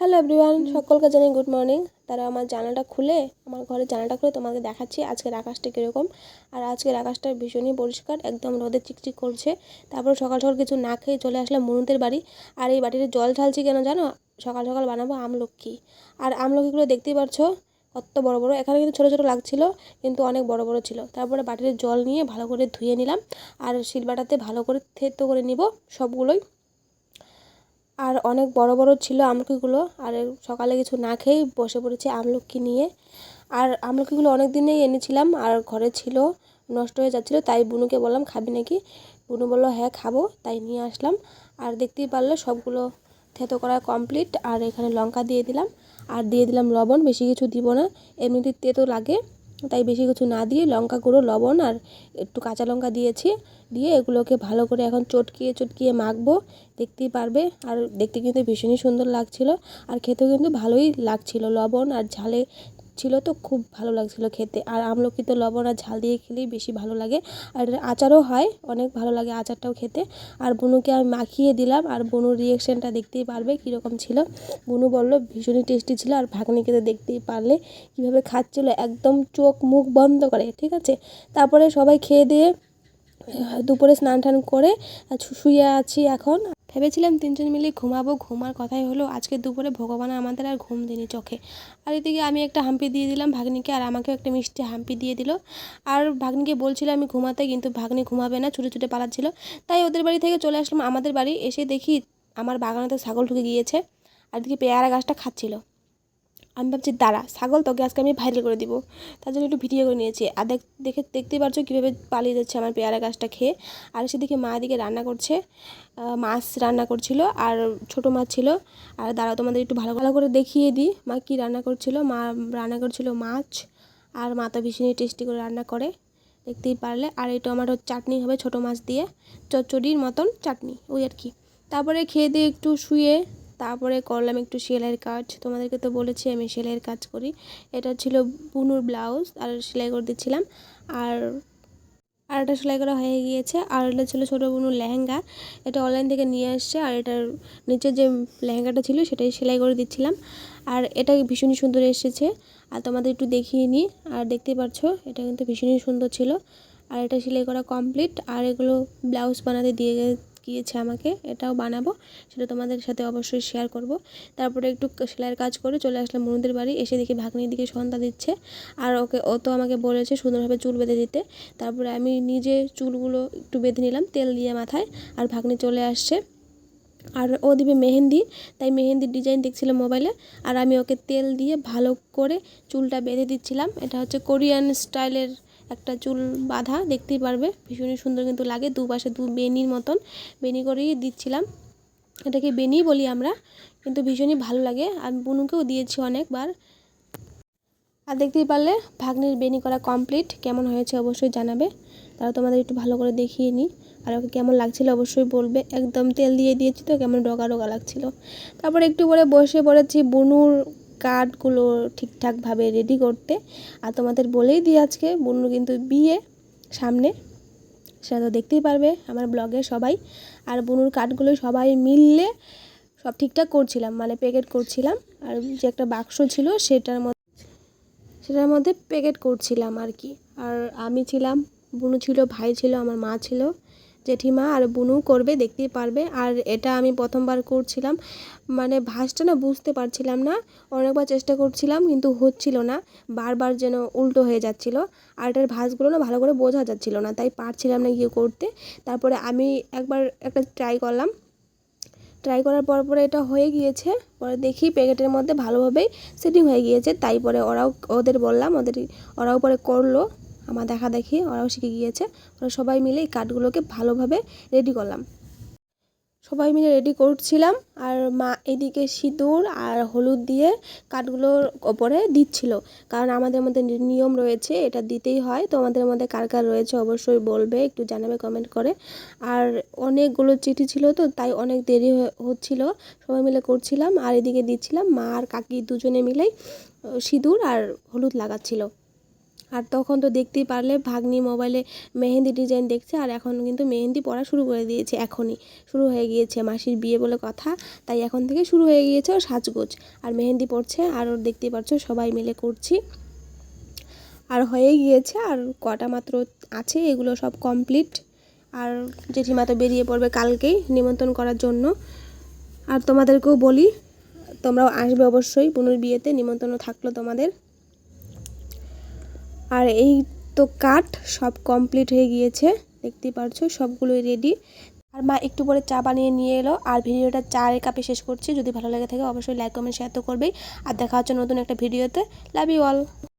Hello everyone সকলকে জানাই good morning তারা আমার জানালাটা খুলে, আমার ঘরের জানালাটা খুলে তোমাকে দেখাচ্ছি আজকের আকাশটা কীরকম। আর আজকের আকাশটা ভীষণই পরিষ্কার, একদম রোদে চিকচিক করছে। তারপর সকাল সকাল কিছু না খেয়ে চলে আসলাম মনুদের বাড়ি। আর এই বাড়িতে জল ঢালছি কেন জানো? সকাল সকাল বানাবো আমলক্ষী। আর আমলক্ষীগুলো দেখতেই পারছ, কত বড় বড়। এখানে কিন্তু ছোটো ছোটো লাগছিল, কিন্তু অনেক বড় বড় ছিল। তারপরে বাটিতে জল নিয়ে ভালো করে ধুয়ে নিলাম। আর শিলবাটাতে ভালো করে থেতো করে নিব সবগুলোই। আর অনেক বড় বড় ছিল আমলকিগুলো। আর সকালে কিছু না খেয়েই বসে পড়েছি আমলকি নিয়ে। আর আমলকিগুলো অনেক দিনেই এনেছিলাম আর ঘরে ছিল, নষ্ট হয়ে যাচ্ছিল, তাই বুনুকে বললাম, খাবি নাকি? বুনু বলল হ্যাঁ খাব। তাই নিয়ে আসলাম। আর দেখতেই পারলে সবগুলো থেতো করা কমপ্লিট আর এখানে লঙ্কা দিয়ে দিলাম। আর দিয়ে দিলাম লবণ, বেশি কিছু দিব না। এমনিতে তেতো লাগে। তাই বেশি কিছু না দিয়ে লঙ্কা গুঁড়ো, লবণ আর একটু কাঁচা লঙ্কা দিয়েছি। দিয়ে এগুলোকে ভালো করে এখন চটকিয়ে চটকিয়ে মাখবো। দেখতেই পারবে। আর দেখতে কিন্তু ভীষণই সুন্দর লাগছিল। আর খেতেও কিন্তু ভালোই লাগছিল। লবণ আর ঝালে ছিল তো খুব ভালো লাগছিল খেতে। আর আমলকি তো লবণ আর ঝাল দিয়ে খেলেই বেশি ভালো লাগে। আর আচারও হয়, অনেক ভালো লাগে আচারটাও খেতে। আর বুনুকে আমি মাখিয়ে দিলাম, আর বুনুর রিয়েকশানটা দেখতেই পারবে কীরকম ছিল। বুনু বলল, ভীষণই টেস্টি ছিল। আর ভাগ্নিকে তো দেখতেই পারলে কীভাবে খাচ্ছিল। একদম চোখ মুখ বন্ধ করে, ঠিক আছে? তারপরে সবাই খেয়ে দিয়ে, দুপুরে স্নান টান করে শুয়ে আছি এখন। ভেবেছিলাম তিনজন মিলে ঘুমাবো, ঘুমার কথাই হলো, আজকে দুপুরে ভগবান আমাদের আর ঘুম দিনি চোখে। আর এদিকে আমি একটা হাম্পি দিয়ে দিলাম ভাগ্নিকে, আর আমাকেও একটা মিষ্টি হাম্পি দিয়ে দিল। আর ভাগ্নিকে বলছিলাম আমি ঘুমাতে, কিন্তু ভাগ্নি ঘুমাবে না, ছুটে ছুটে পালাচ্ছিল। তাই ওদের বাড়ি থেকে চলে আসলাম আমাদের বাড়ি, এসে দেখি আমার বাগানে তো ছাগল ঢুকে গিয়েছে, আর এদিকে পেয়ারা গাছটা খাচ্ছিল। আমি ভাবছি, দাঁড়া, ছাগল তোকে আজকে আমি ভাইরাল করে দিব। তার জন্য একটু ভিডিও করে নিয়েছি। আর দেখ, দেখে দেখতেই পারছ কীভাবে পালিয়ে যাচ্ছে আমার পেয়ারা গাছটা খেয়ে। আর সেদিকে মা দিকে রান্না করছে। মাছ রান্না করছিল আর ছোট মাছ ছিল। আর দাঁড়াও, তোমাদের একটু ভালো ভালো করে দেখিয়ে দিই মা কী রান্না করছিল। মা রান্না করছিল মাছ আর মা তো ভীষণই টেস্টি করে রান্না করে, দেখতেই পারলে। আর এই টমেটোর চাটনি হবে ছোট মাছ দিয়ে, চচ্চড়ির মতন চাটনি, ওই আর কি। তারপরে খেয়ে দিয়ে একটু শুয়ে তারপরে করলাম একটু সেলাইয়ের কাজ। তোমাদেরকে তো বলেছি আমি সেলাইয়ের কাজ করি। এটা ছিল বুনুর ব্লাউজ, আর সেলাই করে দিচ্ছিলাম। আর আর এটা সেলাই করা হয়ে গিয়েছে, আর এটা ছিল ছোটো বুনুর লেহেঙ্গা। এটা অনলাইন থেকে নিয়ে আসছে, আর এটার নিচে যে লেহেঙ্গাটা ছিল সেটাই সেলাই করে দিচ্ছিলাম। আর এটা ভীষণই সুন্দর এসেছে। আর তোমাদের একটু দেখিয়ে নিই, আর দেখতেই পাচ্ছ এটা কিন্তু ভীষণই সুন্দর ছিল। আর এটা সেলাই করা কমপ্লিট আর এগুলো ব্লাউজ বানাতে দিয়ে গিয়েছে আমাকে, এটাও বানাবো, সেটা তোমাদের সাথে অবশ্যই শেয়ার করব। তারপরে একটু সেলাইয়ের কাজ করে চলে আসলাম মনুদের বাড়ি, এসে দেখি ভাগ্নির দিকে সন্ধ্যা দিচ্ছে। আর ওকে, ও তো আমাকে বলেছে সুন্দরভাবে চুল বেঁধে দিতে। তারপরে আমি নিজে চুলগুলো একটু বেঁধে নিলাম তেল দিয়ে মাথায়, আর ভাগ্নি চলে আসছে। আর ও দিবে মেহেন্দি, তাই মেহেন্দির ডিজাইন দেখছিলাম মোবাইলে আর আমি ওকে তেল দিয়ে ভালো করে চুলটা বেঁধে দিচ্ছিলাম। এটা হচ্ছে কোরিয়ান স্টাইলের একটা চুল বাঁধা, দেখতেই পারবে। ভীষণই সুন্দর কিন্তু লাগে, দুপাশে দু বেনির মতন। বেনি করেই দিচ্ছিলাম। এটাকে বেনি বলি আমরা, কিন্তু ভীষণই ভালো লাগে। আর বুনুকেও দিয়েছি অনেকবার। আর দেখতেই পারলে, ভাগ্নির বেনি করা কমপ্লিট কেমন হয়েছে অবশ্যই জানাবে। তারা তোমাদের একটু ভালো করে দেখিয়ে নিই। আর ওকে কেমন লাগছিল অবশ্যই বলবে। একদম তেল দিয়ে দিয়েছি তো, কেমন ডগা ডগা লাগছিল। তারপর একটু পরে বসে পড়েছি বুনুর কার্ডগুলো ঠিকঠাকভাবে রেডি করতে। আর তোমাদের বলেই দিই আজকে বুনুর কিন্তু বিয়ে সামনে, সেটা তো দেখতেই পারবে আমার ব্লগে সবাই। আর বুনুর কার্ডগুলো সবাই মিললে সব ঠিকঠাক করছিলাম মানে প্যাকেট করছিলাম। আর যে একটা বাক্স ছিল সেটার মধ্যে সেটার মধ্যে প্যাকেট করছিলাম আর কি। আর আমি ছিলাম বুনু ছিল, ভাই ছিল, আমার মা ছিল। জেঠিমা আর বুনু করবে, দেখতেই পারবে। আর এটা আমি প্রথমবার করছিলাম। মানে ভাঁজটা না বুঝতে পারছিলাম না। অনেকবার চেষ্টা করছিলাম, কিন্তু হচ্ছিল না। বারবার যেন উল্টো হয়ে যাচ্ছিল। আর এটার ভাঁজগুলো না ভালো করে বোঝা যাচ্ছিল না, তাই পারছিলাম না গিয়ে করতে। তারপরে আমি একবার একটা ট্রাই করলাম। ট্রাই করার পর পরে এটা হয়ে গিয়েছে। পরে দেখি প্যাকেটের মধ্যে ভালোভাবেই সেটিং হয়ে গিয়েছে। তাই পরে ওরাও, ওদের বললাম, ওদের ওরাও পরে করল। আমার দেখা দেখি, ওরাও শিখে গিয়েছে। ওরা সবাই মিলে এই কাঠগুলোকে ভালোভাবে রেডি করলাম। সবাই মিলে রেডি করছিলাম, আর মা এদিকে সিঁদুর আর হলুদ দিয়ে কাঠগুলোর ওপরে দিচ্ছিল। কারণ আমাদের মধ্যে নিয়ম রয়েছে, এটা দিতেই হয়। তো আমাদের মধ্যে কার কার রয়েছে অবশ্যই বলবে, একটু জানাবে কমেন্ট করে। আর অনেকগুলো চিঠি ছিল তো, তাই অনেক দেরি হচ্ছিল। সবাই মিলে করছিলাম, আর এদিকে দিচ্ছিলাম। মা আর কাকি দুজনে মিলেই সিঁদুর আর হলুদ লাগাচ্ছিল। আর তখন তো দেখতেই পারলে ভাগ্নি মোবাইলে মেহেন্দি ডিজাইন দেখছে আর এখন কিন্তু মেহেন্দি পড়া শুরু করে দিয়েছে এখনই। শুরু হয়ে গিয়েছে মাসির বিয়ে বলে কথা, তাই এখন থেকে শুরু হয়ে গিয়েছে ওর সাজগোজ। আর মেহেন্দি পড়ছে আর ওর দেখতেই পাচ্ছ সবাই মিলে করছি। আর হয়ে গিয়েছে আর কটা মাত্র আছে, এগুলো সব কমপ্লিট আর জেঠিমা তো বেরিয়ে পড়বে কালকেই নিমন্ত্রণ করার জন্য। আর তোমাদেরকেও বলি, তোমরাও আসবে অবশ্যই পুনুর বিয়েতে, নিমন্ত্রণ থাকল তোমাদের। আর এই তো কাঠ সব কমপ্লিট হয়ে গিয়েছে। দেখতে পারছ, সবগুলোই রেডি আর মা একটু পরে চা বানিয়ে নিয়ে এলো। আর ভিডিওটা চায়ের কাপে শেষ করছি। যদি ভালো লাগে থাকে অবশ্যই লাইক কমেন্ট শেয়ার তো করবেই। আর দেখা হচ্ছে নতুন একটা ভিডিওতে। Love you all